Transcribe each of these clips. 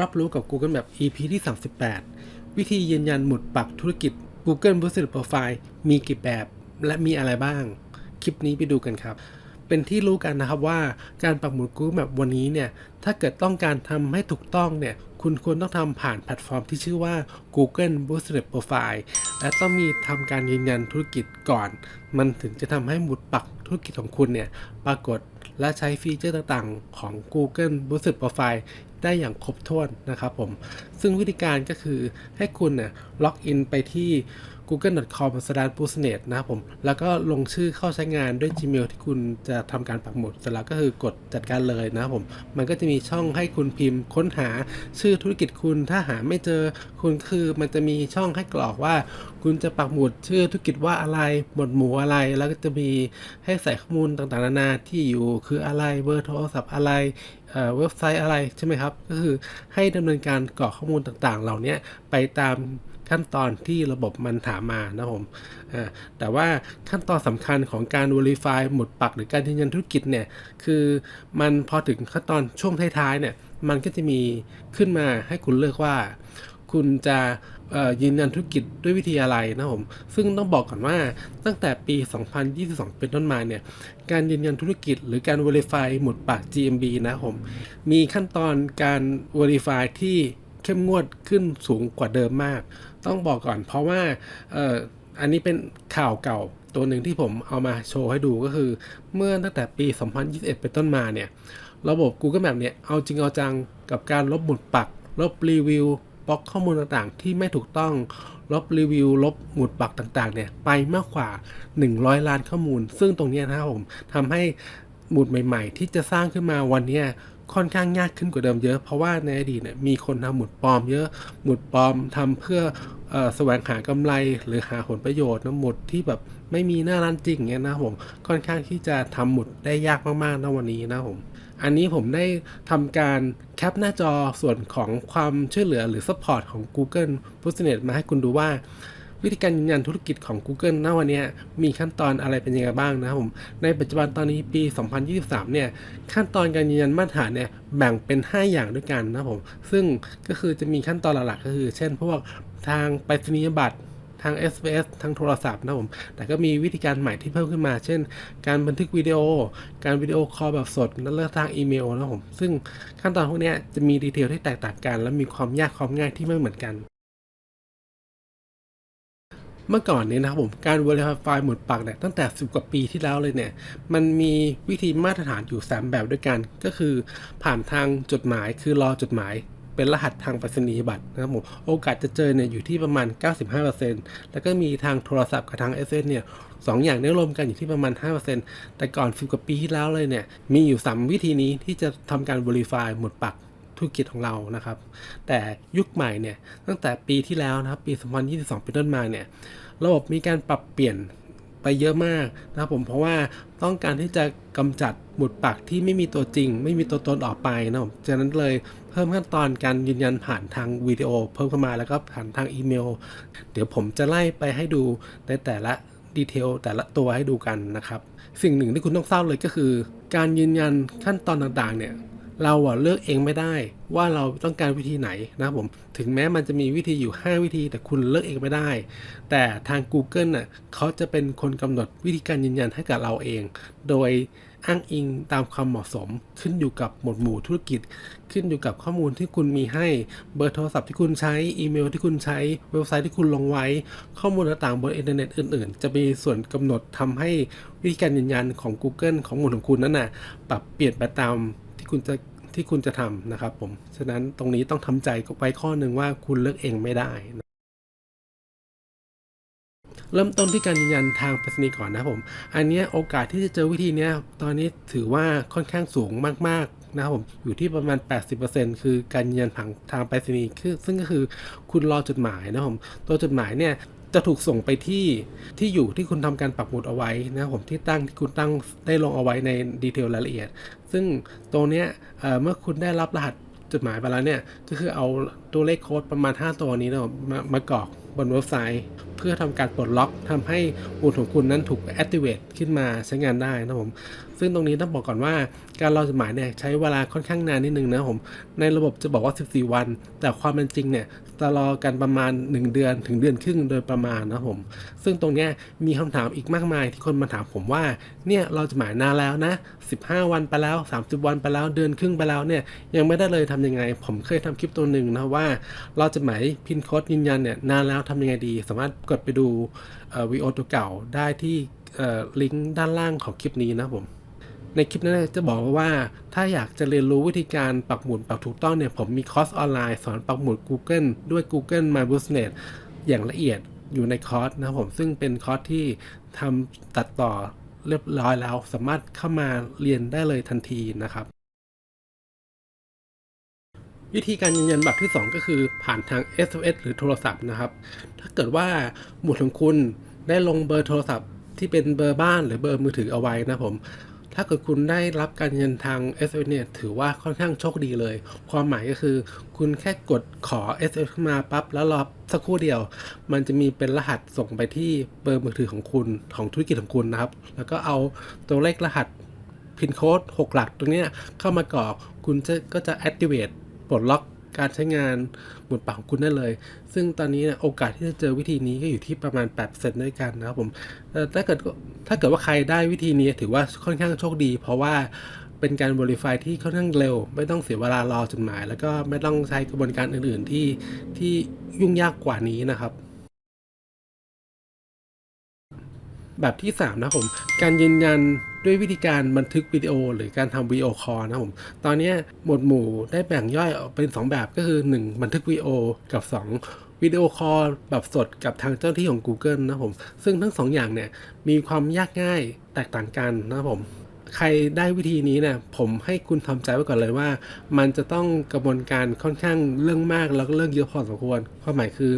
รับรู้กับ Google Map EP ที่ 38 วิธียืนยันหมุดปักธุรกิจ Google Business Profile มีกี่แบบ และมีอะไรบ้าง คลิปนี้ไปดูกันครับ เป็นที่รู้กันนะครับว่าการปักหมุด Google Map วันนี้เนี่ย ถ้าเกิดต้องการทำให้ถูกต้องเนี่ย คุณควรต้องทำผ่านแพลตฟอร์มที่ชื่อว่า Google Business Profile และต้องมีทำการยืนยันธุรกิจก่อน มันถึงจะทำให้หมุดปักธุรกิจของคุณเนี่ยปรากฏและใช้ฟีเจอร์ต่างๆ ของ Google Business Profile ได้อย่างครบถ้วนนะครับผม ซึ่งวิธีการก็คือให้คุณนะ่ล็อกอินไปที่ google.com/business นะครับผม แล้วก็ลงชื่อเข้าใช้งานด้วย Gmail ที่คุณจะทำการปักหมุดเสร็จแล้วก็คือกดจัดการเลยนะครับผม มันก็จะมีช่องให้คุณพิมพ์ค้นหาชื่อธุรกิจคุณถ้าหาไม่เจอคุณคือมันจะมีช่องให้กรอกว่า คุณจะปักหมุดชื่อธุรกิจว่าอะไรหมวดหมู่อะไร แล้วก็จะมีให้ใส่ข้อมูลต่างๆนานาที่อยู่คืออะไรเบอร์โทรศัพท์อะไรเออเว็บไซต์อะไรใช่ไหมครับ ก็คือให้ดำเนินการกรอกข้อมูลต่างๆ เหล่านี้ไปตาม ขั้นตอนที่ระบบมันถามมานะผมแต่ว่าขั้นตอนสำคัญของการ Verify หมุดปักหรือการยืนยันธุรกิจเนี่ย คือมันพอถึงขั้นตอนช่วงท้ายๆเนี่ย มันก็จะมีขึ้นมาให้คุณเลือกว่า คุณจะยืนยันธุรกิจด้วยวิธีอะไรนะผม ซึ่งต้องบอกก่อนว่าตั้งแต่ปี 2022 เป็นต้นมาเนี่ย การยืนยันธุรกิจหรือการ Verify หมุดปาก GMB นะผม มีขั้นตอนการ Verify ที่เข้มงวดขึ้นสูงกว่าเดิมมาก ต้องบอกก่อน เพราะว่าเอ่ออันนี้เป็นข่าวเก่าตัวหนึ่งที่ผมเอามาโชว์ให้ดูก็คือ เมื่อตั้งแต่ปี 2021 เป็นต้นมาเนี่ย ระบบ Google Map เนี่ยเอาจริงเอาจังกับการลบหมุดปัก ลบรีวิวบล็อกข้อมูลต่างๆ ที่ไม่ถูกต้องลบรีวิว ลบหมุดปักต่างๆเนี่ยไปมากกว่า 100 ล้านข้อมูล ซึ่งตรงนี้นะครับผมทำให้หมุดใหม่ ๆ ที่จะสร้างขึ้นมาวันนี้ ค่อนข้างยากขึ้นกว่าเดิมเยอะ เพราะว่าในอดีตเนี่ยมีคนทำหมุดปลอมเยอะหมุดปลอมทำเพื่อออแสวงหากำไรหรือหาผลประโยชน์นะหมุดที่แบบไม่มีหน้าร้านจริงเงี้ยนะผมค่อนข้างที่จะทำหมุดได้ยากมากๆนะวันนี้นะผมอันนี้ผมได้ทำการแคปหน้าจอส่วนของความช่วยเหลือหรือ Support ของ Google Business มาให้คุณดูว่า วิธีการยืนยันธุรกิจของ Google ณวันนี้มีขั้นตอนอะไรเป็นยังไงบ้างนะครับผมในปัจจุบันตอนนี้ปี 2023 เนี่ยขั้นตอนการยืนยันมาตรฐานเนี่ยแบ่งเป็น 5 อย่างด้วยกันนะครับผมซึ่งก็คือจะมีขั้นตอนหลักๆก็คือ เช่น พวกทางไปรษณียบัตรทาง SBS ทางโทรศัพท์นะผม แต่ก็มีวิธีการใหม่ที่เพิ่มขึ้นมา เช่น การบันทึกวิดีโอ การวิดีโอคอลแบบสด และเลือกทางอีเมลนะผม ซึ่งขั้นตอนพวกนี้จะมีดีเทลที่แตกต่างกัน และมีความยากความง่ายที่ไม่เหมือนกัน เมื่อก่อนนี้นะครับผมการ Verify หมุดปักเนี่ยตั้งแต่ 10 กว่าปีที่แล้วเลยเนี่ย มันมีวิธีมาตรฐานอยู่ 3 แบบด้วยกัน ก็คือผ่านทางจดหมายคือรอจดหมายเป็นรหัสทางไปรษณียบัตรนะครับผมโอกาสจะเจอเนี่ยอยู่ที่ประมาณ 95%แล้วก็มีทางโทรศัพท์กับทาง SMS เนี่ยสองอย่างเนี้รวมกันอยู่ที่ประมาณ 5%แต่ก่อน 10 กว่าปีที่แล้วเลยเนี่ยมีอยู่ 3 วิธีนี้ที่จะทำการ Verify หมุดปัก ธุรกิจของเรานะครับ แต่ยุคใหม่เนี่ยตั้งแต่ปีที่แล้วนะครับปี 2022 เป็นต้นมาเนี่ยระบบมีการปรับเปลี่ยนไปเยอะมากนะครับผมเพราะว่าต้องการที่จะกำจัดหมุดปักที่ไม่มีตัวจริง ไม่มีตัวตนออกไปนะครับฉะนั้นเลยเพิ่มขั้นตอนการยืนยันผ่านทางวิดีโอ เพิ่มเข้ามาแล้วก็ผ่านทางอีเมล เดี๋ยวผมจะไล่ไปให้ดูในแต่ละดีเทลแต่ละตัวให้ดูกันนะครับ สิ่งหนึ่งที่คุณต้องทราบเลยก็คือ การยืนยันขั้นตอนต่างๆเนี่ย เราอะเลือกเองไม่ได้ว่าเราต้องการวิธีไหนนะครับผมถึงแม้มันจะมีวิธีอยู่ 5 วิธี แต่คุณเลือกเองไม่ได้ แต่ทาง Google น่ะเขาจะเป็นคนกำหนดวิธีการยืนยันให้กับเราเอง โดยอ้างอิงตามความเหมาะสม ขึ้นอยู่กับหมวดหมู่ธุรกิจ ขึ้นอยู่กับข้อมูลที่คุณมีให้เบอร์โทรศัพท์ที่คุณใช้อีเมลที่คุณใช้เว็บไซต์ที่คุณลงไว้ ข้อมูลต่างๆบนอินเทอร์เน็ตอื่น ๆ จะมีส่วนกำหนดทำให้วิธีการยืนยันของ Google ของหมวดของคุณนั้นน่ะปรับเปลี่ยนไปตามที่คุณจะ ที่คุณจะทำนะครับผม ฉะนั้นตรงนี้ต้องทำใจไว้ข้อหนึ่งว่าคุณเลือกเองไม่ได้เริ่มต้นที่การยืนยันทางไปรษณีย์ก่อนนะผม อันเนี้ยโอกาสที่จะเจอวิธีเนี้ยตอนนี้ถือว่าค่อนข้างสูงมากๆนะครับผมอยู่ที่ประมาณ 80%คือการยืนยันผังทางไปรษณีย์คือซึ่งก็คือคุณรอจดหมายนะครับผมตัวจดหมายเนี่ย จะถูกส่งไปที่ที่อยู่ที่คุณทำการปักหมุดเอาไว้นะครับผมที่ตั้งที่คุณตั้งได้ลงเอาไว้ในดีเทลรายละเอียด ซึ่งตรงเนี้ยเเมื่อคุณได้รับรหัสจดหมายไปแล้วเนี่ย ก็คือเอาตัวเลขโค้ดประมาณ 5 ตัวนี้เนาะมามากรอกบนเว็บไซต์ เพื่อทำการปลดล็อกทำให้หมุดของคุณนั้นถูก activate ขึ้นมาใช้งานได้นะครับผม ซึ่งตรงนี้ต้องบอกก่อนว่าการรอจดหมายเนี่ยใช้เวลาค่อนข้างนานนิดนึงนะผมในระบบจะบอกว่า 14 วัน แต่ความเป็นจริงเนี่ยจะรอกันประมาณ 1 เดือนถึงเดือนครึ่งโดยประมาณนะผม ซึ่งตรงนี้มีคำถามอีกมากมายที่คนมาถามผมว่าเนี่ยเราจะหมายนานแล้วนะ 15 วันไปแล้ว 30 วันไปแล้วเดือนครึ่งไปแล้วเนี่ยยังไม่ได้เลยทำยังไง ผมเคยทำคลิปตัวหนึ่งนะว่า เราจะหมายพินโค้ดยืนยันเนี่ยนานแล้วทำยังไงดี สามารถกดไปดูวีโอตัวเก่าได้ที่ลิงก์ด้านล่างของคลิปนี้นะผม ในคลิปนั้นจะบอกว่าถ้าอยากจะเรียนรู้วิธีการปักหมุดปักถูกต้องเนี่ยผมมีคอร์สออนไลน์สอนปักหมุด Google ด้วย Google My Business อย่างละเอียดอยู่ในคอร์สนะครับผมซึ่งเป็นคอร์สที่ทำตัดต่อเรียบร้อยแล้วสามารถเข้ามาเรียนได้เลยทันทีนะครับ วิธีการยืนยันบัตรที่ 2 ก็คือผ่านทาง SMS หรือโทรศัพท์นะครับ ถ้าเกิดว่าหมุดของคุณได้ลงเบอร์โทรศัพท์ที่เป็นเบอร์บ้านหรือเบอร์มือถือเอาไว้นะผม ถ้าเกิดคุณได้รับการยืนยันทาง SMS เนี่ยถือว่าค่อนข้างโชคดีเลย ความหมายก็คือ คุณแค่กดขอ SMS มาปั๊บแล้วรอสักครู่เดียว มันจะมีเป็นรหัสส่งไปที่เบอร์มือถือของคุณของธุรกิจของคุณนะครับ แล้วก็เอาตัวเลขรหัสพินโค้ด6หลักตรงนี้เข้ามากรอกคุณจะก็จะ activate ปลดล็อก การใช้งานหมุดปากของคุณได้เลย ซึ่งตอนนี้เนี่ยโอกาสที่จะเจอวิธีนี้ก็อยู่ที่ประมาณ8%ด้วยกันนะครับผมเอ่ถ้าเกิดถ้าเกิดว่าใครได้วิธีนี้ถือว่าค่อนข้างโชคดี เพราะว่าเป็นการบริไฟที่ค่อนข้างเร็ว ไม่ต้องเสียเวลารอจดหมาย แล้วก็ไม่ต้องใช้กระบวนการอื่น ๆ ที่ที่ยุ่งยากกว่านี้นะครับ แบบที่ 3 นะครับผม การยืนยันด้วยวิธีการบันทึกวิดีโอ หรือการทำวิดีโอคอลนะครับผมตอนนี้หมวดหมู่ได้แบ่งย่อยออกเป็น 2 แบบก็คือ 1 บันทึกวิดีโอกับ 2วิดีโอคอลแบบสดกับทางเจ้าหน้าที่ของ Google นะครับผม ซึ่งทั้ง2อย่างเนี่ย มีความยากง่ายแตกต่างกันนะครับผม ใครได้วิธีนี้เนี่ย ผมให้คุณทำใจไว้ก่อนเลยว่า มันจะต้องกระบวนการค่อนข้างเรื่องมากแล้วก็เรื่องเยอะพอสมควร ความหมายคือ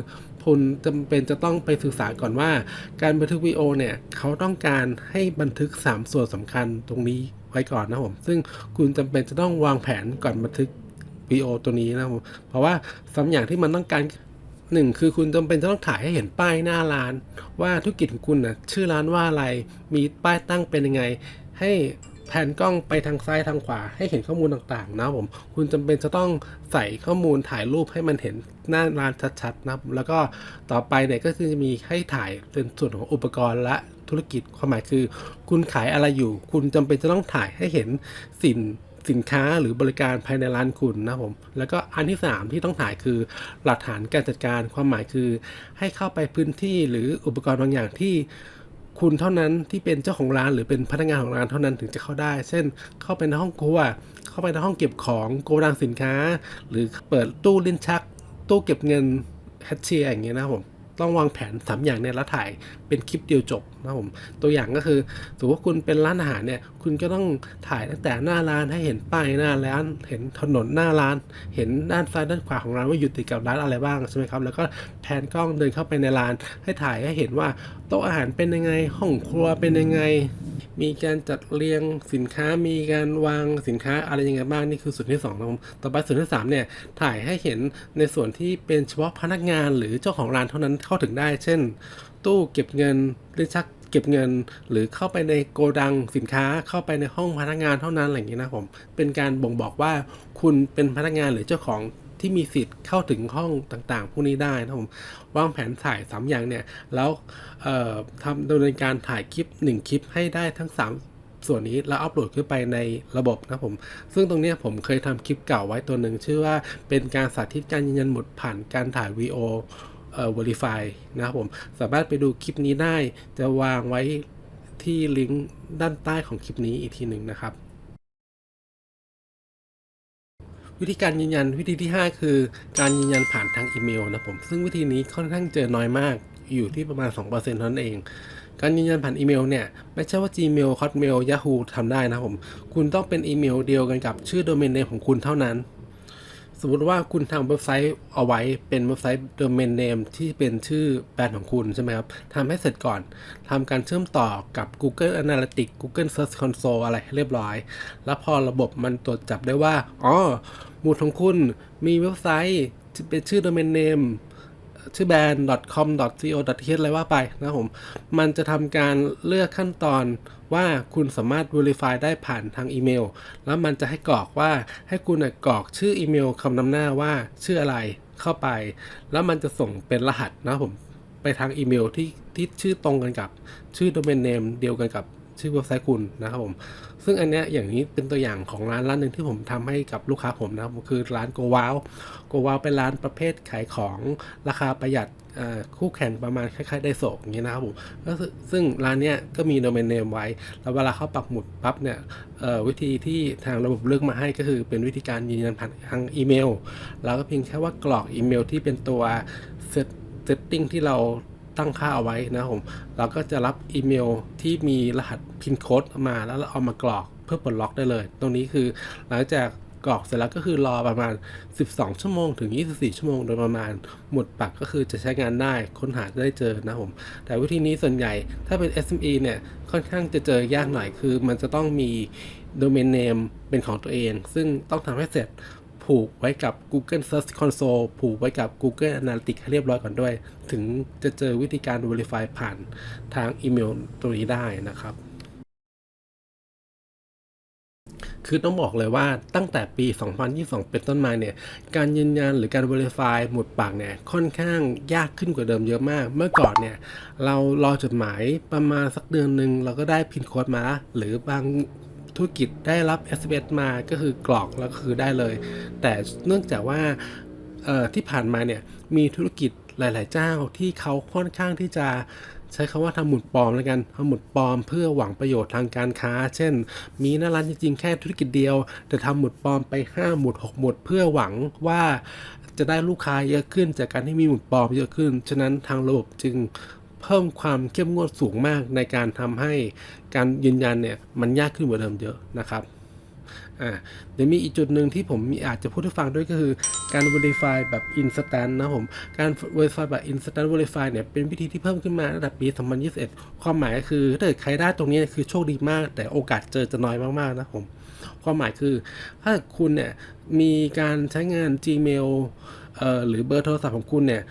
คุณจำเป็นจะต้องไปศึกษาก่อนว่า การบันทึกวิดีโอเนี่ยเขาต้องการให้บันทึก 3 ส่วนสำคัญตรงนี้ไว้ก่อนนะผม ซึ่งคุณจำเป็นจะต้องวางแผนก่อนบันทึกวิดีโอตัวนี้นะผมเพราะว่าสามอย่างที่มันต้องการหนึ่งคือคุณจำเป็นจะต้องถ่ายให้เห็นป้ายหน้าร้าน ว่าธุรกิจของคุณนะชื่อร้านว่าอะไรมีป้ายตั้งเป็นยังไง ให้ แผนกล้องไปทางซ้ายทางขวาให้เห็นข้อมูลต่างๆ นะผมคุณจำเป็นจะต้องใส่ข้อมูลถ่ายรูปให้มันเห็นหน้าร้านชัดๆนะแล้วก็ต่อไปเนี่ยก็คือจะมีให้ถ่ายเป็นส่วนของอุปกรณ์และธุรกิจความหมายคือ คุณขายอะไรอยู่ คุณจำเป็นจะต้องถ่ายให้เห็นสินสินค้าหรือบริการภายในร้านคุณนะผม แล้วก็อันที่ 3 ที่ต้องถ่ายคือหลักฐานการจัดการความหมายคือ ให้เข้าไปพื้นที่หรืออุปกรณ์บางอย่างที่ คุณเท่านั้นที่เป็นเจ้าของร้านหรือเป็นพนักงานของร้านเท่านั้นถึงจะเข้าได้ เช่น เข้าไปในห้องครัว เข้าไปในห้องเก็บของโกดังสินค้า หรือเปิดตู้ลิ้นชัก ตู้เก็บเงินแคชเชียร์อย่างเงี้ยนะผมต้องวางแผนสามอย่างเนี่ยแล้วถ่าย เป็นคลิปเดียวจบนะครับผมตัวอย่างก็คือสมมติว่าคุณเป็นร้านอาหารเนี่ยคุณก็ต้องถ่ายตั้งแต่หน้าร้านให้เห็นป้ายหน้าร้านเห็นถนนหน้าร้าน เห็นด้านซ้ายด้านขวาของร้านว่าอยู่ติดกับร้านอะไรบ้างใช่ไหมครับแล้วก็แผนกล้องเดินเข้าไปในร้าน ให้ถ่ายให้เห็นว่าโต๊ะอาหารเป็นยังไงห้องครัวเป็นยังไงมีการจัดเรียงสินค้ามีการวางสินค้าอะไรยังไงบ้างนี่คือส่วนที่2นะครับต่อไปส่วนที่3เนี่ยถ่ายให้เห็นในส่วนที่เป็นเฉพาะพนักงานหรือเจ้าของร้านเท่านั้นเข้าถึงได้ เช่น ตู้เก็บเงินลิ้นชักเก็บเงิน หรือเข้าไปในโกดังสินค้าเข้าไปในห้องพนักงานเท่านั้นอะไรอย่างนี้นะผมเป็นการบ่งบอกว่าคุณเป็นพนักงานหรือเจ้าของที่มีสิทธิ์เข้าถึงห้องต่างๆ พวกนี้ได้นะผมวางแผนถ่าย 3 อย่างเนี่ย แล้วทำดำเนินการถ่ายคลิป 1 คลิปให้ได้ทั้ง 3 ส่วนนี้แล้วอัปโหลดขึ้นไปในระบบนะผม ซึ่งตรงนี้ผมเคยทำคลิปเก่าไว้ตัวหนึ่งชื่อว่าเป็นการสาธิตการยืนยันหมุดผ่านการถ่ายวีโอ เอ่อ verify นะครับผม สามารถไปดูคลิปนี้ได้ จะวางไว้ที่ลิงก์ด้านใต้ของคลิปนี้อีกทีหนึ่งนะครับ วิธีการยืนยันวิธีที่ 5 คือ การยืนยันผ่านทางอีเมลนะผม ซึ่งวิธีนี้ค่อนข้างเจอน้อยมากอยู่ที่ประมาณ 2%เท่านั้นเอง การยืนยันผ่านอีเมลเนี่ย ไม่ใช่ว่า Gmail Hotmail Yahoo ทำได้นะผม คุณต้องเป็นอีเมลเดียวกันกับชื่อโดเมนเนมของคุณเท่านั้น มมติว่าคุณทำเว็บไซต์เอาไว้เป็นเว็บไซต์โดเมนเนมที่เป็นชื่อแบรนด์ของคุณใช่ไหมครับทำให้เสร็จก่อนทำการเชื่อมต่อกับ Google Analytics Google Search Console อะไรให้เรียบร้อย แล้วพอระบบมันตรวจจับได้ว่าอ๋อหมุดของคุณมีเว็บไซต์เป็นชื่อโดเมนเนม ชื่อแบรนด์ .com .co .th อะไรว่าไปนะครับผม มันจะทำการเลือกขั้นตอนว่าคุณสามารถ verify ได้ผ่านทางอีเมล แล้วมันจะให้กรอกว่าให้คุณน่ะกรอกชื่ออีเมลคำนำหน้าว่าชื่ออะไรเข้าไป แล้วมันจะส่งเป็นรหัสนะครับผมไปทางอีเมลที่ที่ชื่อตรงกันกับ ชื่อ domain name เดียวกันกับชื่อเว็บไซต์คุณนะครับผม ซึ่งอันเนี้ยอย่างนี้เป็นตัวอย่างของร้านร้านหนึ่งที่ผมทำให้กับลูกค้าผมนะครับคือร้านโกวาวโกวาวเป็นร้านประเภทขายของราคาประหยัดคู่แข่งประมาณคล้ายๆไดโซะอย่างนี้นะครับผมก็ซึ่งร้านเนี้ยก็มีโดเมนเนมไว้ แล้วเวลาเขาปักหมุดปั๊บเนี่ยวิธีที่ทางระบบเลือกมาให้ก็คือเป็นวิธีการยืนยันผ่านทางอีเมลเราก็เพียงแค่ว่ากรอกอีเมลที่เป็นตัวเซตติ้งที่เรา ตั้งค่าเอาไว้นะผมเราก็จะรับอีเมลที่มีรหัสพินโค้ดมาแล้วเราเอามากรอกเพื่อปลดล็อกได้เลย ตรงนี้คือหลังจากกรอกเสร็จแล้วก็คือรอประมาณ 12 ชั่วโมงถึง 24 ชั่วโมงโดยประมาณ หมดปักก็คือจะใช้งานได้ค้นหาได้เจอนะผม แต่วิธีนี้ส่วนใหญ่ถ้าเป็น SME เนี่ย ค่อนข้างจะเจอยากหน่อยคือมันจะต้องมีโดเมนเนมเป็นของตัวเอง ซึ่งต้องทำให้เสร็จ ผูกไว้กับ Google Search Console ผูกไว้กับ Google Analytics ให้เรียบร้อยก่อนด้วย ถึงจะเจอวิธีการ Verify ผ่านทางอีเมลตัวนี้ได้นะครับคือต้องบอกเลยว่าตั้งแต่ปี 2022 เป็นต้นมาเนี่ย การยืนยันหรือการ Verify หมุดปากเนี่ย ค่อนข้างยากขึ้นกว่าเดิมเยอะมาก เมื่อก่อนเนี่ย เรารอจดหมายประมาณสักเดือนหนึ่งเราก็ได้พินโค้ดมาหรือบาง ธุรกิจได้รับ SMS มาก็คือกรอกแล้วคือได้เลย แต่เนื่องจากว่าที่ผ่านมาเนี่ยมีธุรกิจหลาย ๆ เจ้าที่เขาค่อนข้างที่จะใช้คำว่าทำหมุดปลอมแล้วกันทำหมุดปลอมเพื่อหวังประโยชน์ทางการค้า เช่น มีหน้าร้านจริง ๆ แค่ธุรกิจเดียว แต่ทำหมุดปลอมไป 5 หมุด 6 หมุด เพื่อหวังว่าจะได้ลูกค้าเยอะขึ้นจากการที่มีหมุดปลอมเยอะขึ้น ฉะนั้นทางระบบจึง เพิ่มความเข้มงวดสูงมากในการทำให้การยืนยันเนี่ยมันยากขึ้นกว่าเดิมเยอะนะครับอ่าเดี๋ยวมีอีกจุดหนึ่งที่ผมมีอาจจะพูดให้ฟังด้วยก็คือการ verify แบบ instant นะผม การ verify แบบ instant verify เนี่ยเป็นวิธีที่เพิ่มขึ้นมาตั้งแต่ปี 2021 ความหมายก็คือถ้าเกิดใครได้ตรงนี้คือโชคดีมาก แต่โอกาสเจอจะน้อยมากๆนะผม ความหมายคือ ถ้าคุณเนี่ยมีการใช้งาน Gmail เอ่อหรือเบอร์โทรศัพท์ของคุณเนี่ย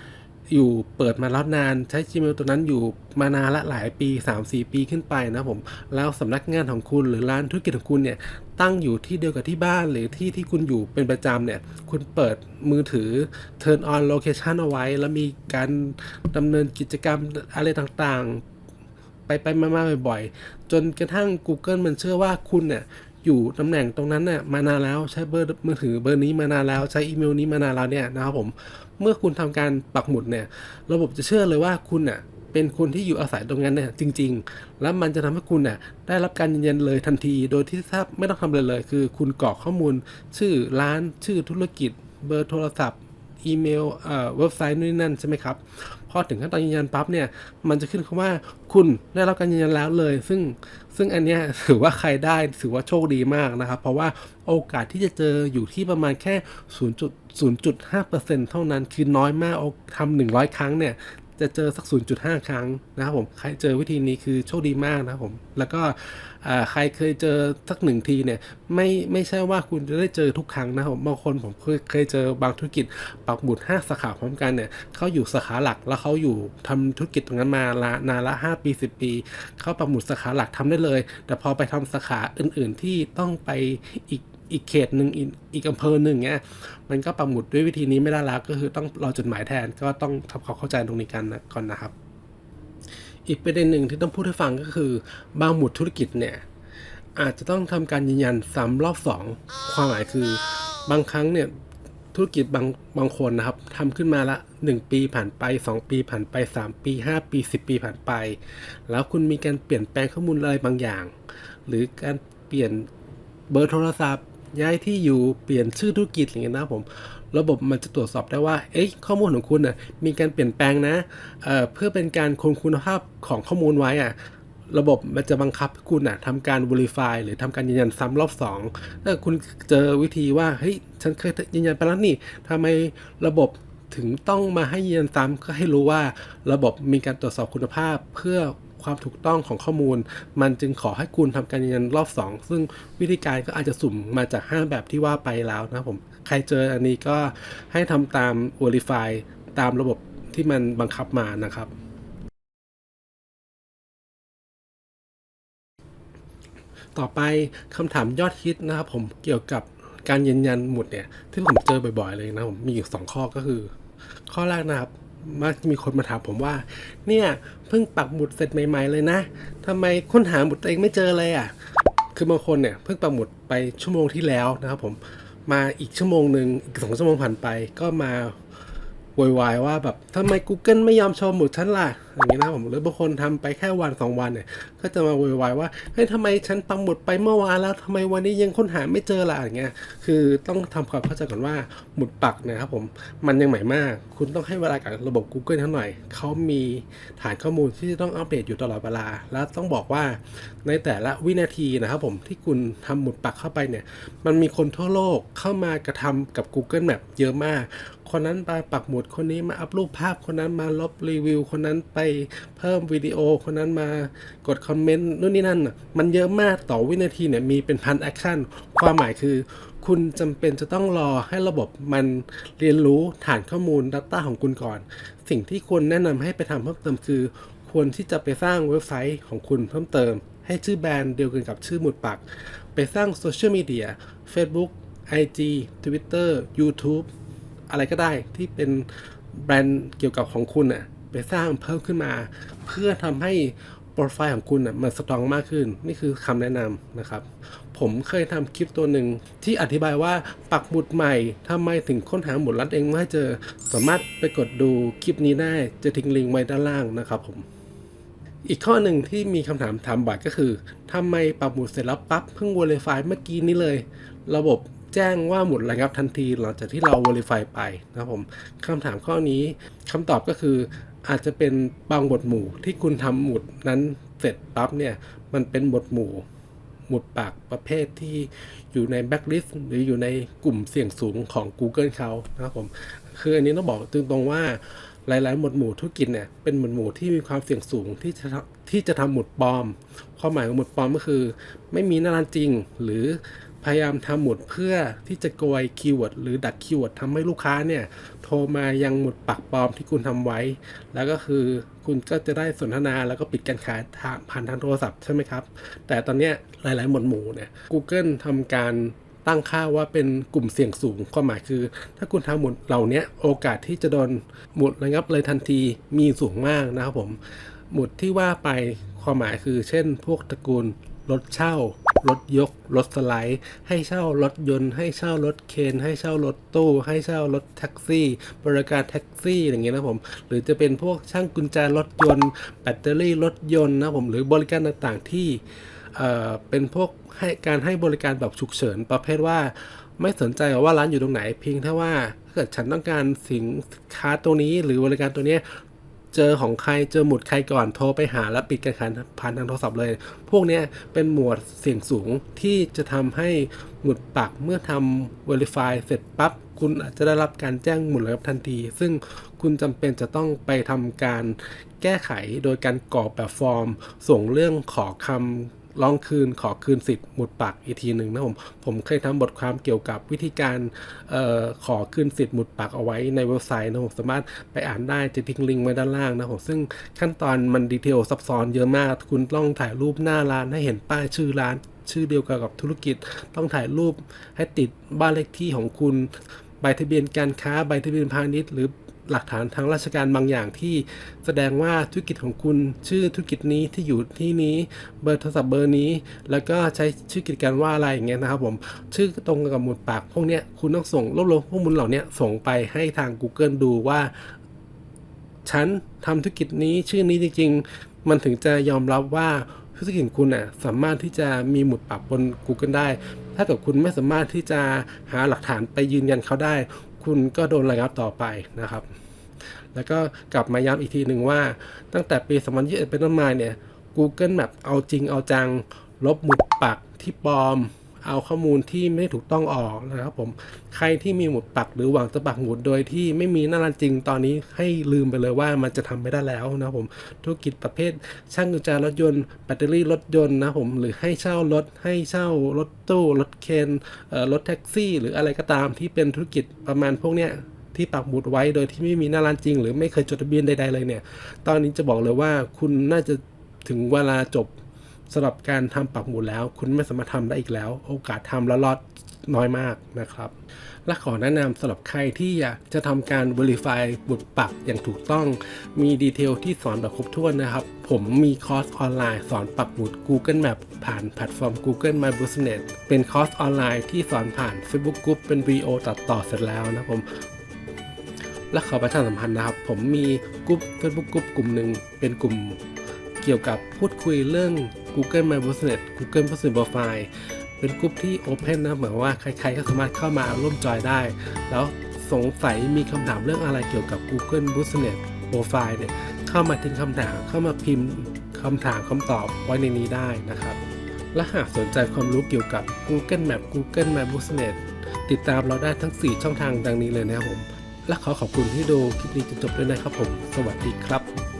อยู่เปิดมาแล้วนานใช้ Gmail ตัวนั้นอยู่มานานละหลายปี 3-4 ปีขึ้นไปนะผมแล้วสำนักงานของคุณหรือร้านธุรกิจของคุณเนี่ยตั้งอยู่ที่เดียวกับที่บ้านหรือที่ที่คุณอยู่เป็นประจำเนี่ย คุณเปิดมือถือ turn on location เอาไว้ แล้วมีการดำเนินกิจกรรมอะไรต่างๆ ไปไปมาๆบ่อยๆ จนกระทั่ง Google มันเชื่อว่าคุณเนี่ย อยู่ตำแหน่งตรงนั้นน่ะมานานแล้วใช้เบอร์มือถือเบอร์นี้มานานแล้วใช้อีเมลนี้มานานแล้วเนี่ยนะครับผมเมื่อคุณทำการปักหมุดเนี่ยระบบจะเชื่อเลยว่าคุณน่ะเป็นคนที่อยู่อาศัยตรงนั้นเนี่ยจริง ๆ แล้วมันจะทำให้คุณน่ะได้รับการยืนยันเลยทันที โดยที่แทบไม่ต้องทำเลยเลย คือคุณกรอกข้อมูล ชื่อร้านชื่อธุรกิจ เบอร์โทรศัพท์อีเมลเอ่อเว็บไซต์นู่นนั่นใช่ไหมครับพอถึงขั้นตอนยืนยันปั๊บเนี่ยมันจะขึ้นคำว่าคุณได้รับการยืนยันแล้วเลย ซึ่ง ซึ่งอันเนี้ยถือว่าใครได้ถือว่าโชคดีมากนะครับ เพราะว่าโอกาสที่จะเจออยู่ที่ประมาณแค่ 0.0.5%เท่านั้น คือน้อยมากทำหนึ่งร้อยครั้งเนี่ย จะเจอสัก 0.5 ครั้งนะครับผมใครเจอวิธีนี้คือโชคดีมากนะครับผม แล้วก็ใครเคยเจอสักหนึ่งทีเนี่ยไม่ไม่ใช่ว่าคุณจะได้เจอทุกครั้งนะครับผมบางคนผมเคยเคยเจอบางธุรกิจปักหมุด 5 สาขาพร้อมกันเนี่ยเขาอยู่สาขาหลักแล้วเขาอยู่ทำธุรกิจตรงนั้นมาละนานละ 5 ปี 10 ปีเขาปักหมุดสาขาหลักทำได้เลย แต่พอไปทำสาขาอื่น ๆ ที่ต้องไปอีก อีกเขตหนึ่งอีกอำเภอหนึ่งเงี้ยมันก็ปักหมุดด้วยวิธีนี้ไม่ได้แล้วก็คือต้องรอจดหมายแทนก็ต้องทำความเข้าใจตรงนี้กันนะก่อนนะครับ อีกประเด็นหนึ่งที่ต้องพูดให้ฟังก็คือบางหมุดธุรกิจเนี่ยอาจจะต้องทำการยืนยันซ้ำรอบสองความหมายคือบางครั้งเนี่ยธุรกิจบางบางคนนะครับทำขึ้นมาละ 1 ปีผ่านไป 2 ปีผ่านไป 3 ปี 5 ปี 10 ปีผ่านไป แล้วคุณมีการเปลี่ยนแปลงข้อมูลอะไรบางอย่าง หรือการเปลี่ยนเบอร์โทรศัพท์ ย้ายที่อยู่เปลี่ยนชื่อธุรกิจอย่างเงี้ยนะผม ระบบมันจะตรวจสอบได้ว่าเอ๊ะข้อมูลของคุณน่ะมีการเปลี่ยนแปลงนะเอ่อเพื่อเป็นการคงคุณภาพของข้อมูลไว้อะระบบมันจะบังคับคุณน่ะทำการ verify หรือทำการยืนยันซ้ำรอบสองถ้าคุณเจอวิธีว่าเฮ้ยฉันเคยยืนยันไปแล้วนี่ทำไมระบบถึงต้องมาให้ยืนยันซ้ำก็ให้รู้ว่าระบบมีการตรวจสอบคุณภาพเพื่อ ความถูกต้องของข้อมูล มันจึงขอให้คุณทำการยืนยันรอบ 2 ซึ่งวิธีการก็อาจจะสุ่มมาจาก 5 แบบที่ว่าไปแล้วนะผมใครเจออันนี้ก็ให้ทำตาม Verify ตามระบบที่มันบังคับมานะครับต่อไปคำถามยอดฮิตนะครับผมเกี่ยวกับการยืนยันหมุดเนี่ยที่ผมเจอบ่อยๆเลยนะผมมีอยู่สองข้อก็คือ ข้อแรกนะครับ มักมีคนมาถามผมว่า เนี่ยเพิ่งปักหมุดเสร็จใหม่ ๆ เลยนะทำไมค้นหาหมุดตัวเองไม่เจอเลยอะ คือบางคนเนี่ยเพิ่งปักหมุดไปชั่วโมงที่แล้วนะครับผม มาอีกชั่วโมงหนึ่งอีกสองชั่วโมงผ่านไป ก็มา โวยวายว่าแบบทำไม Google ไม่ยอมโชว์หมุดฉันล่ะอย่างนี้นะผมหรือบางคนทำไปแค่วันสองวันเนี่ย ก็จะมาโวยวายว่าเฮ้ยทำไมฉันปักหมุดไปเมื่อวานแล้วทำไมวันนี้ยังค้นหาไม่เจอล่ะอย่างเงี้ยคือต้องทำความเข้าใจก่อนว่าหมุดปักนะครับผมมันยังใหม่มาก คุณต้องให้เวลากับระบบ Google เขาหน่อยเขามีฐานข้อมูลที่จะต้องอัปเดตอยู่ตลอดเวลา แล้วต้องบอกว่าในแต่ละวินาทีนะครับผมที่คุณทำหมุดปักเข้าไปเนี่ยมันมีคนทั่วโลกเข้ามากระทำกับ Google Map เยอะมาก คนนั้นมาปักหมุดคนนี้มาอัพรูปภาพคนนั้นมาลบรีวิว คนนั้นไปเพิ่มวิดีโอ คนนั้นมากดคอมเมนต์นู่นนี่นั่นมันเยอะมากต่อวินาทีเนี่ยมีเป็นพันแอคชั่นความหมายคือ คุณจำเป็นจะต้องรอให้ระบบมันเรียนรู้ฐานข้อมูล Data ของคุณก่อน สิ่งที่ควรแนะนำให้ไปทำเพิ่มเติมคือ ควรที่จะไปสร้างเว็บไซต์ของคุณเพิ่มเติม ให้ชื่อแบรนด์เดียวกันกับชื่อหมุดปัก ไปสร้างโซเชียลมีเดีย Facebook IG Twitter YouTube อะไรก็ได้ที่เป็นแบรนด์เกี่ยวกับของคุณน่ะไปสร้างเพิ่มขึ้นมา เพื่อทำให้โปรไฟล์ของคุณน่ะมันสตรองมากขึ้น นี่คือคำแนะนำนะครับ ผมเคยทำคลิปตัวหนึ่งที่อธิบายว่าปักหมุดใหม่ทำไมถึงค้นหาหมุดลัดเองไม่เจอ สามารถไปกดดูคลิปนี้ได้จะทิ้งลิงก์ไว้ด้านล่างนะครับผมอีกข้อหนึ่งที่มีคำถามถามบ่อยก็คือทำไมปรับหมุดเสร็จแล้วปั๊บเพิ่ง Verify เมื่อกี้นี้เลย ระบบ แจ้งว่าหมดระงับทันทีหลังจากที่เรา Verify ไปนะครับผมคำถามข้อนี้คำตอบก็คืออาจจะเป็นบางบทหมู่ที่คุณทำหมุดนั้นเสร็จปั๊บเนี่ยมันเป็นบทหมู่หมุดปากประเภทที่อยู่ในแบ็กลิสต์หรืออยู่ในกลุ่มเสี่ยงสูงของ Google เขานะครับผมคืออันนี้ต้องบอกตรงๆว่าหลายๆ หมวดหมู่ธุรกิจเนี่ยเป็นหมวดหมู่ที่มีความเสี่ยงสูงที่จะทำที่จะทำหมุดปลอม ความหมายของหมุดปลอมก็คือ ไม่มีหน้าร้านจริง หรือ พยายามทำหมุดเพื่อที่จะโกยคีย์เวิร์ดหรือดักคีย์เวิร์ดทำให้ลูกค้าเนี่ยโทรมายังหมุดปักปลอมที่คุณทำไว้ แล้วก็คือคุณก็จะได้สนทนาแล้วก็ปิดการขายทางผ่านทางโทรศัพท์ใช่ไหมครับ แต่ตอนนี้หลาย ๆ หมวดหมู่เนี่ย Google ทำการตั้งค่าว่าเป็นกลุ่มเสี่ยงสูงความหมายคือ ถ้าคุณทำหมุดเหล่านี้โอกาสที่จะโดนหมุดระงับเลยทันทีมีสูงมากนะครับผม หมุดที่ว่าไปความหมายคือ เช่น พวกตระกูล รถเช่ารถยก รถสไลด์ ให้เช่ารถยนต์ ให้เช่ารถเคน ให้เช่ารถตู้ ให้เช่ารถแท็กซี่ บริการแท็กซี่อย่างเงี้ยนะผม หรือจะเป็นพวกช่างกุญแจรถยนต์ แบตเตอรี่รถยนต์นะผม หรือบริการต่างๆที่เอ่อเป็นพวกให้การให้บริการแบบฉุกเฉินประเภทว่า ไม่สนใจว่าร้านอยู่ตรงไหนเพียงแค่ว่าถ้าเกิดฉันต้องการสินค้าตัวนี้หรือบริการตัวเนี้ย เจอของใครเจอหมุดใครก่อนโทรไปหาแล้วปิดการขันผ่านทางโทรศัพท์เลย พวกนี้เป็นหมวดเสี่ยงสูงที่จะทำให้หมุดปักเมื่อทำ Verify เสร็จปั๊บคุณอาจจะได้รับการแจ้งหมุดระงับทันที ซึ่งคุณจำเป็นจะต้องไปทำการแก้ไขโดยการกรอกแบบฟอร์ม ส่งเรื่องขอคำ ร้องคืนขอคืนสิทธิ์หมุดปากอีกทีหนึ่งนะผมผมเคยทำบทความเกี่ยวกับวิธีการออขอคืนสิทธิ์หมุดปากเอาไว้ในเว็บไซต์นะผมสามารถไปอ่านได้จะทิ้งลิงก์ไว้ด้านล่างนะผมซึ่งขั้นตอนมันดีเทลซับซ้อนเยอะมาก คุณต้องถ่ายรูปหน้าร้านให้เห็นป้ายชื่อร้านชื่อเดียวกันกับธุรกิจ ต้องถ่ายรูปให้ติดบ้านเลขที่ของคุณ ใบทะเบียนการค้า ใบทะเบียนพาณิชย์ หรือ หลักฐานทางราชการบางอย่างที่แสดงว่าธุรกิจของคุณชื่อธุรกิจนี้ที่อยู่ที่นี้เบอร์โทรศัพท์เบอร์นี้ แล้วก็ใช้ชื่อกิจการว่าอะไรอย่างเงี้ยนะครับผมชื่อตรงกับหมุดปากพวกเนี้ยคุณต้องส่งรวบรวมข้อมูลเหล่านี้ส่งไปให้ทาง Google ดูว่า ฉันทำธุรกิจนี้ชื่อนี้จริงๆ มันถึงจะยอมรับว่าธุรกิจของคุณน่ะสามารถที่จะมีหมุดปรับบน Google ได้ ถ้าเกิดคุณไม่สามารถที่จะหาหลักฐานไปยืนยันเขาได้ คุณก็โดนระงับต่อไปนะครับ แล้วก็กลับมาย้ำอีกทีหนึ่งว่า ตั้งแต่ปี 2021 เป็นต้นมาเนี่ย Google Map เอาจริงเอาจัง ลบหมุดปักที่ปลอม เอาข้อมูลที่ไม่ถูกต้องออกนะครับผมใครที่มีหมุดปักหรือหวังจะปักหมุดโดยที่ไม่มีหน้าร้านจริงตอนนี้ให้ลืมไปเลยว่ามันจะทำไม่ได้แล้วนะผมธุรกิจประเภทช่างกุญแจรถยนต์แบตเตอรี่รถยนต์นะผมหรือให้เช่ารถให้เช่ารถตู้รถเคนรถแท็กซี่ หรืออะไรก็ตามที่เป็นธุรกิจประมาณพวกเนี้ยที่ปักหมุดไว้โดยที่ไม่มีหน้าร้านจริง หรือไม่เคยจดทะเบียนใดๆเลยเนี่ย ตอนนี้จะบอกเลยว่าคุณน่าจะถึงเวลาจบ สำหรับการทำปักหมุดแล้ว คุณไม่สามารถทำได้อีกแล้ว โอกาสทำแล้วรอดน้อยมากนะครับ และขอแนะนำสำหรับใครที่อยากจะทำการ Verify บุตรปักอย่างถูกต้อง มีดีเทลที่สอนแบบครบถ้วนนะครับ ผมมีคอร์สออนไลน์ สอนปักหมุด Google Map ผ่านแพลตฟอร์ม Google My Business เป็นคอร์สออนไลน์ที่สอนผ่าน Facebook Group เป็นวีโอตัดต่อเสร็จแล้วนะผมและขอประชาสัมพันธ์นะครับ ผมมีกลุ่ม Facebook กลุ่มกลุ่มหนึ่งเป็นกลุ่มเกี่ยวกับพูดคุยเรื่อง Google My Business Google Business Profile เป็นกลุ่มที่ Open นะเหมือนว่าใครๆก็สามารถเข้ามาร่วมจอยได้ แล้วสงสัยมีคำถามเรื่องอะไรเกี่ยวกับ Google Business Profile เนี่ยเข้ามาทิ้งคำถามเข้ามาพิมพ์คำถามคำตอบไว้ในนี้ได้นะครับ และหากสนใจความรู้เกี่ยวกับ Google Map Google My Business ติดตามเราได้ทั้ง 4 ช่องทางดังนี้เลยนะครับผม และขอขอบคุณที่ดูคลิปนี้จนจบด้วยนะครับผม สวัสดีครับ